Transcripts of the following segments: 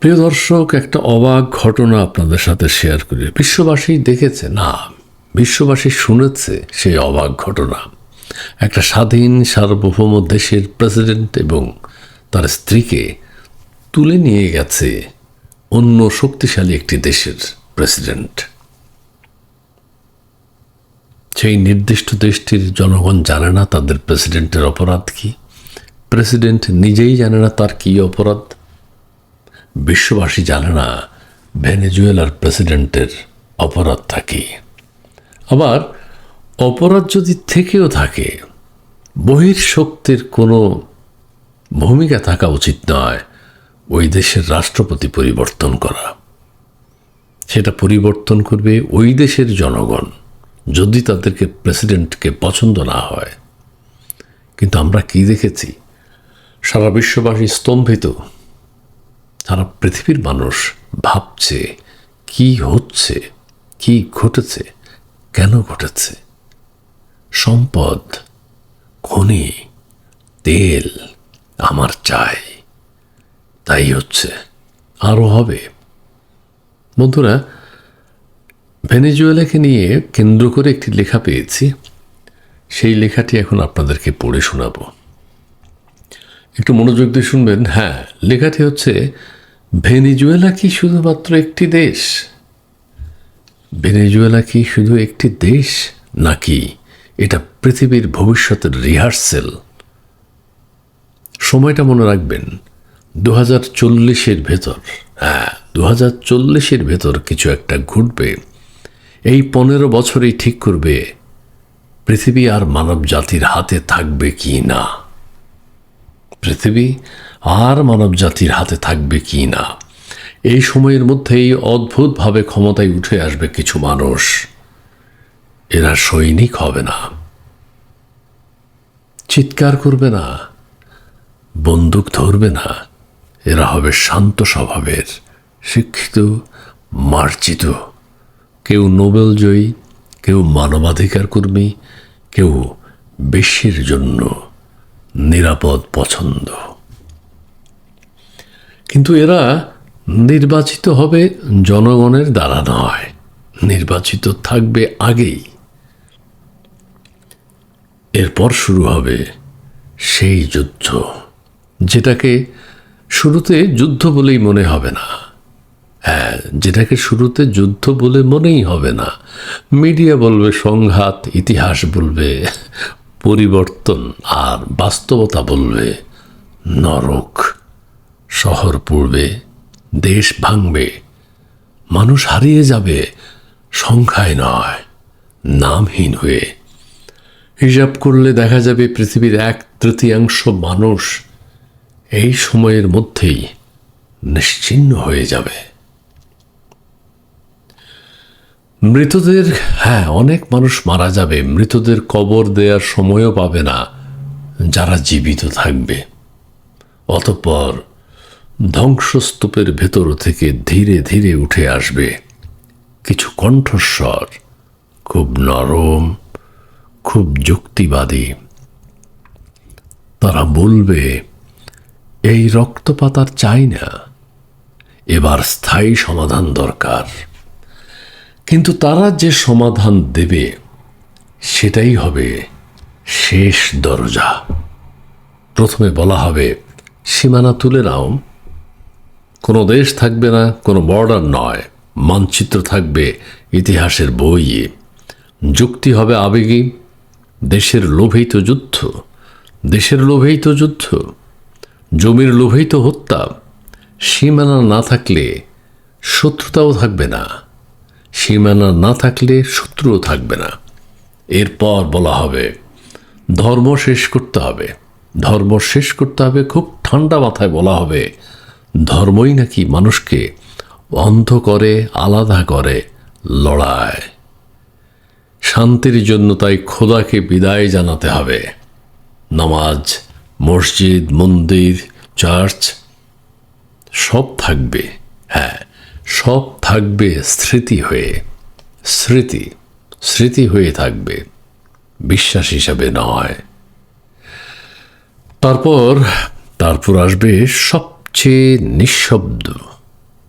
প্রিয় দর্শক, একটা অবাক ঘটনা আপনাদের সাথে শেয়ার করি। বিশ্ববাসী দেখেছে না, বিশ্ববাসী শুনেছে সেই অবাক ঘটনা। একটা স্বাধীন, সার্বভৌম দেশের প্রেসিডেন্ট এবং তার স্ত্রীকে তুলে নিয়ে গেছে অন্য শক্তিশালী একটি দেশের প্রেসিডেন্ট সেই নির্দিষ্ট দেশটির জনগণ জানে না তাদের প্রেসিডেন্টের অপরাধ কি। প্রেসিডেন্ট নিজেই জানে না তার কী অপরাধ। বিশ্ববাসী জানে না ভেনেজুয়েলার প্রেসিডেন্টের অপরাধটা কি। আবার অপরাধ যদি থেকেও থাকে বহির শক্তির কোনো ভূমিকা থাকা উচিত নয় ওই দেশের রাষ্ট্রপতি পরিবর্তন করা। সেটা পরিবর্তন করবে ওই দেশের জনগণ, যদি তাদেরকে প্রেসিডেন্টকে পছন্দ না হয়। কিন্তু আমরা কি দেখেছি? সারা বিশ্ববাসী স্তম্ভিত সারা পৃথিবীর মানুষ ভাবছে, কি হচ্ছে, কি ঘটেছে, কেন ঘটেছে? সম্পদ, খনি, তেল আমার চাই। তাই হচ্ছে আরও হবে। বন্ধুরা, ভেনেজুয়েলাকে নিয়ে কেন্দ্র করে একটি লেখা পেয়েছি। সেই লেখাটি এখন আপনাদেরকে পড়ে শোনাবো। একটু মনোযোগ দিয়ে শুনবেন। হ্যাঁ লেখাটি হচ্ছে ভেনেজুয়েলা কি শুধুমাত্র একটি দেশ? ভেনেজুয়েলা কি শুধু একটি দেশ? নাকি এটা পৃথিবীর ভবিষ্যতের রিহার্সেল? সময়টা মনে রাখবেন দু হাজার চল্লিশের ভেতর। হ্যাঁ দু হাজার চল্লিশের ভেতর কিছু একটা ঘটবে। এই পনেরো বছরেই ঠিক করবে, পৃথিবী আর মানব জাতির হাতে থাকবে কি না। পৃথিবী আর মানব জাতির হাতে থাকবে কি না? এই সময়ের মধ্যেই অদ্ভুতভাবে ক্ষমতায় উঠে আসবে কিছু মানুষ। এরা সৈনিক হবে না। চিৎকার করবে না। বন্দুক ধরবে না। এরা হবে শান্ত স্বভাবের, শিক্ষিত, মার্জিত। কেউ নোবেল জয়ী, কেউ মানবাধিকার কর্মী, কেউ বিশ্বের জন্য নিরাপদ পছন্দ। কিন্তু এরা নির্বাচিত হবে জনগণের দ্বারা নয়। নির্বাচিত থাকবে আগেই। এরপর শুরু হবে সেই যুদ্ধ, যেটাকে শুরুতে যুদ্ধ বলেই মনে হবে না। হ্যাঁ যেটাকে শুরুতে যুদ্ধ বলে মনেই হবে না। মিডিয়া বলবে, সংঘাত, ইতিহাস বলবে, পরিবর্তন আর বাস্তবতা বলবে, নরক। শহর পড়বে দেশ ভাঙবে, মানুষ হারিয়ে যাবে, সংখ্যায় নয়, নামহীন হয়ে। হিসাব করলে দেখা যাবে পৃথিবীর এক তৃতীয়াংশ মানুষ এই সময়ের মধ্যেই নিশ্চিন্ন হয়ে যাবে। মৃতদের হ্যাঁ অনেক মানুষ মারা যাবে। মৃতদের কবর দেওয়ার সময়ও পাবে না। যারা জীবিত থাকবে। অতঃপর ধ্বংসস্তূপের ভেতর থেকে ধীরে ধীরে উঠে আসবে। কিছু কণ্ঠস্বর, খুব নরম, খুব যুক্তিবাদী। তারা বলবে, এই রক্তপাত আর চাই না। এবার স্থায়ী সমাধান দরকার। কিন্তু তারা যে সমাধান দেবে, সেটাই হবে শেষ দরজা। প্রথমে বলা হবে, সীমানা তুলে নাও। কোনো দেশ থাকবে না, কোনো বর্ডার নয়। মানচিত্র থাকবে ইতিহাসের বইয়ে যুক্তি হবে আবেগী, দেশের লোভেই তো যুদ্ধ। দেশের লোভেই তো যুদ্ধ। জমির লোভেই তো হত্যা। সীমানা না থাকলে শত্রুতাও থাকবে না। সীমানা না থাকলে শত্রুও থাকবে না। এরপর বলা হবে, ধর্ম শেষ করতে হবে। ধর্ম শেষ করতে হবে খুব ঠান্ডা মাথায় বলা হবে। ধর্মই নাকি মানুষকে অন্ধ করে, আলাদা করে, লড়ায়। শান্তির জন্য তাই খোদাকে বিদায় জানাতে হবে। নামাজ, মসজিদ, মন্দির, চার্চ, সব থাকবে। হ্যাঁ সব থাকবে স্মৃতি হয়ে। স্মৃতি স্মৃতি হয়ে থাকবে। বিশ্বাস হিসাবে নয়। তারপর তারপর আসবে সবচেয়ে নিঃশব্দ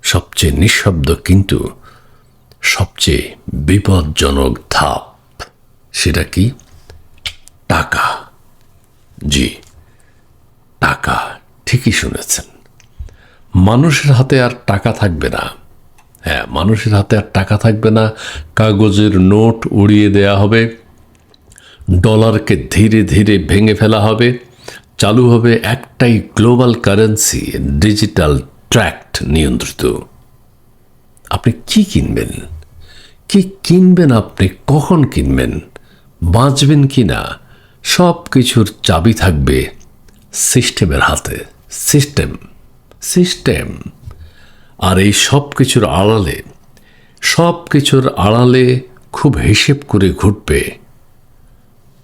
সবচেয়ে নিঃশব্দ কিন্তু সবচেয়ে বিপজ্জনক ধাপ সেটা কি? টাকা। জি, টাকা, ঠিকই শুনেছেন। মানুষের হাতে আর টাকা থাকবে না। হ্যাঁ মানুষের হাতে আর টাকা থাকবে না। কাগজের নোট উড়িয়ে দেয়া হবে। ডলারকে ধীরে ধীরে ভেঙে ফেলা হবে। চালু হবে একটাই গ্লোবাল কারেন্সি ডিজিটাল ট্র্যাক্ট নিয়ন্ত্রিত। আপনি কি কিনবেন? কি কিনবেন আপনি? কখন কিনবেন? বাঁচবেন কি না? সব কিছুর চাবি থাকবে সিস্টেমের হাতে। System system. আর এই সব কিছুর আড়ালে সব কিছুর আড়ালে খুব হিসেব করে ঘুরবে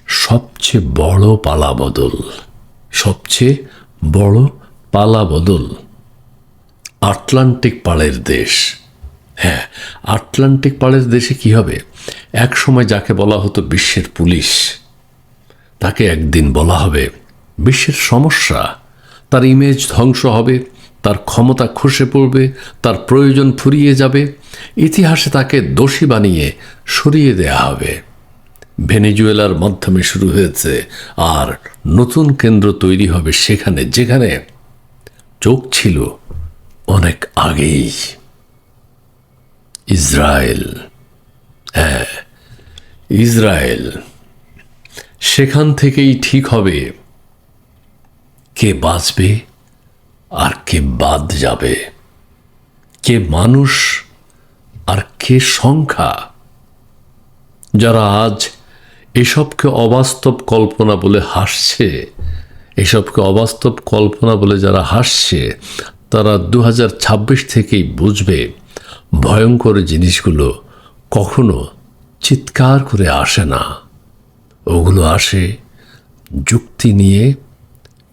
সবচেয়ে বড় পালা বদল। সবচেয়ে বড় পালা বদল আটলান্টিক পাড়ের দেশ। হ্যাঁ আটলান্টিক পাড়ের দেশে কি হবে? এক সময় যাকে বলা হতো বিশ্বের পুলিশ, তাকে একদিন বলা হবে বিশ্বের সমস্যা। তার ইমেজ ধ্বংস হবে, তার ক্ষমতা খসে পড়বে, তার প্রয়োজন ফুরিয়ে যাবে। ইতিহাসে তাকে দোষী বানিয়ে সরিয়ে দেয়া হবে। ভেনেজুয়েলার মাধ্যমে শুরু হয়েছে আর নতুন কেন্দ্র তৈরি হবে সেখানে, যেখানে চোখ ছিল অনেক আগেই। ইসরায়েল। হ্যাঁ ইসরায়েল। সেখান থেকেই ঠিক হবে কে বাঁচবে আর কে বাদ যাবে। কে মানুষ আর কে সংখ্যা। যারা আজ এসবকে অবাস্তব কল্পনা বলে হাসছে। এসবকে অবাস্তব কল্পনা বলে যারা হাসছে, তারা দু হাজার ছাব্বিশ থেকেই বুঝবে ভয়ঙ্কর জিনিসগুলো কখনো চিৎকার করে আসে না। ওগুলো আসে যুক্তি নিয়ে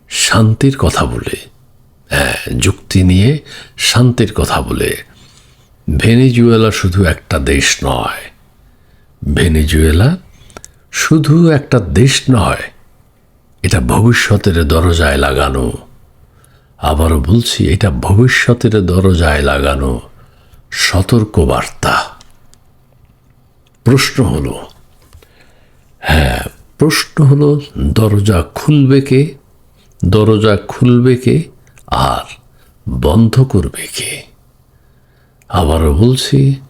শান্তির কথা বলে। হ্যাঁ যুক্তি নিয়ে শান্তির কথা বলে। ভেনেজুয়েলা শুধু একটা দেশ নয়। ভেনেজুয়েলা শুধু একটা দেশ নয়, এটা ভবিষ্যতের দরজায় লাগানো। আবারও বলছি, এটা ভবিষ্যতের দরজায় লাগানো সতর্ক বার্তা প্রশ্ন হলো হ্যাঁ প্রশ্ন হলো, দরজা খুলবে কে? দরজা খুলবে কে? আর বন্ধ করবে কে? আবারও বলছি,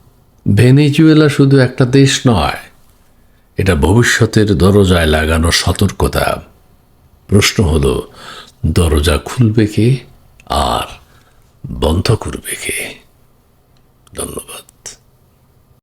ভেনেজুয়েলা শুধু একটা দেশ নয় এটা ভবিষ্যতের দরজায় লাগানো সতর্কতা। প্রশ্ন হল, দরজা খুলবে কে আর বন্ধ করবে কে? ধন্যবাদ।